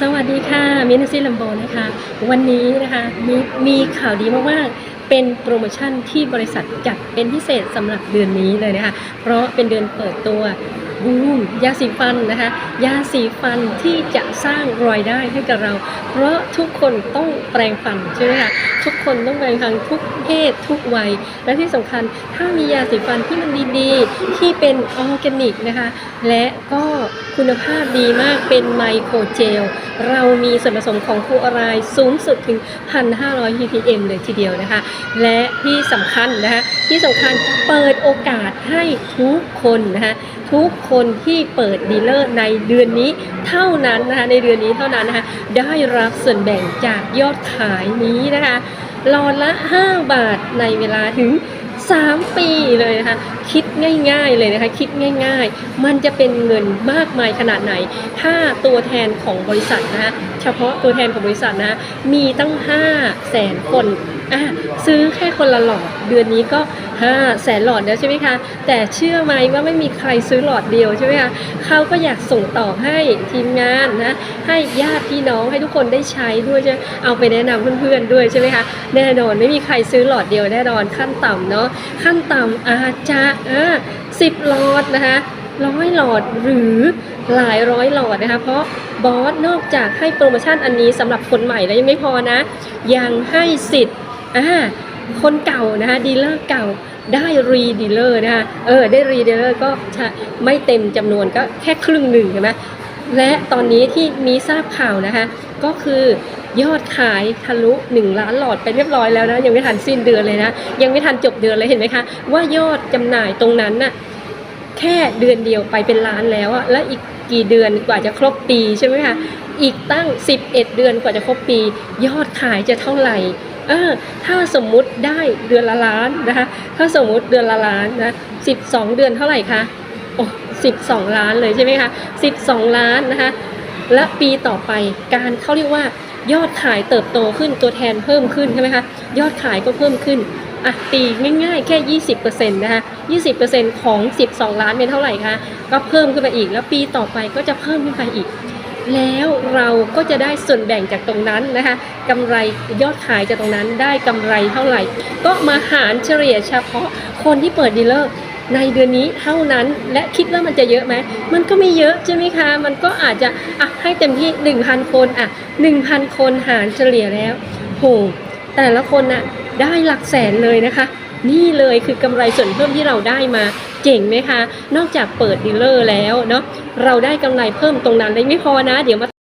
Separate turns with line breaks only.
สวัสดีค่ะมินซี่ลัมโบนะคะ วันนี้นะคะมีมีข่าวดีมากๆเป็นโปรโมชั่นที่บริษัทจัดเป็นพิเศษสำหรับเดือนนี้เลยนะคะ เพราะเป็นเดือนเปิดตัว บูมยาสีฟันนะคะยาสีฟันที่จะสร้างรายได้ให้กับเรา เพราะทุกคนต้องแปรงฟันใช่ไหมคะทุกคนต้องแปรงฟันทุกเพศทุกวัย และที่สำคัญถ้ามียาสีฟันที่มันดีๆ ที่เป็นออร์แกนิกนะคะและก็คุณภาพดีมากเป็นไมโครเจลเรามีส่วนผสมของฟลูออไรด์สูงสุดถึง 1,500 ppm เลยทีเดียวนะคะ และที่สำคัญนะคะที่สำคัญเปิดโอกาสให้ทุกคนนะคะทุกคนที่เปิดดีลเลอร์ในเดือนนี้เท่านั้นนะคะในเดือนนี้เท่านั้นนะคะได้รับส่วนแบ่งจากยอดขายนี้นะคะหลอดละ 5 บาทในเวลาถึง 3 ปีเลยนะคะคิดง่ายๆเลยนะคะคิดง่าย ๆ มันจะเป็นเงินมากมายขนาดไหน ถ้าตัวแทนของบริษัทนะคะเฉพาะตัวแทนของบริษัทนะมีตั้ง5แสนคนอะซื้อแค่คนละหลอดเดือนนี้ก็ 5แสนหลอดแล้วใช่ไหมคะ แต่เชื่อไหมว่าไม่มีใครซื้อหลอดเดียวใช่ไหมคะเขาก็อยากส่งต่อให้ทีมงานนะให้ญาติพี่น้องให้ทุกคนได้ใช้ด้วยใช่ไหมเอาไปแนะนำเพื่อนๆด้วยใช่ไหมคะแน่นอนไม่มีใครซื้อหลอดเดียวแน่นอนขั้นต่ำเนาะขั้นต่ำอาจจะอ่าสิบหลอดนะคะร้อยหลอดหรือหลายร้อยหลอดนะคะ เพราะบอสนอกจากให้โปรโมชั่นอันนี้สำหรับคนใหม่แล้วยังไม่พอนะ ยังให้สิทธิ์อ่า คนเก่านะคะดีลเลอร์เก่าได้รีดีลเลอร์นะคะเออได้รีดีลเลอร์ก็ไม่เต็มจำนวนก็แค่ครึ่งหนึ่งใช่ไหมและตอนนี้ที่มีทราบข่าวนะคะ ก็คือยอดขายทะลุ 1 ล้านหลอดไปเรียบร้อยแล้วนะ ยังไม่ทันสิ้นเดือนเลยนะ ยังไม่ทันจบเดือนเลยเห็นไหมคะ ว่ายอดจำหน่ายตรงนั้นน่ะแค่เดือนเดียวไปเป็นล้านแล้วอะแล้วอีกกี่เดือนกว่าจะครบปีใช่ไหมคะอีกตั้ง 11 เดือนกว่าจะครบปี ยอดขายจะเท่าไหร่ เออถ้าสมมุติได้เดือนละล้านนะคะ ถ้าสมมุติเดือนละล้านนะ12เดือนเท่าไหร่คะโอ้12ล้านเลยใช่ไหมคะ12ล้านนะคะ และปีต่อไปการเขาเรียกว่ายอดขายเติบโตขึ้นตัวแทนเพิ่มขึ้นใช่ไหมคะยอดขายก็เพิ่มขึ้นอะตีง่ายๆ แค่ 20%นะคะ20%ของ 12 ล้านเป็นเท่าไหร่คะก็เพิ่มขึ้นไปอีก แล้วปีต่อไปก็จะเพิ่มขึ้นไปอีก แล้วเราก็จะได้ส่วนแบ่งจากตรงนั้นนะคะกำไรยอดขายจากตรงนั้นได้กำไรเท่าไหร่ ก็มาหารเฉลี่ยเฉพาะคนที่เปิดดีลเลอร์ในเดือนนี้เท่านั้นและคิดว่ามันจะเยอะไหม มันก็ไม่เยอะใช่ไหมคะ มันก็อาจจะอะให้เต็มที่ 1,000 คนอะ1,000 คนหารเฉลี่ยแล้วโห แต่ละคนน่ะได้หลักแสนเลยนะคะ นี่เลยคือกำไรส่วนเพิ่มที่เราได้มาเจ๋งไหมคะ นอกจากเปิดดีลเลอร์แล้วเนาะเราได้กำไรเพิ่มตรงนั้นเลยไม่พอนะ เดี๋ยวมา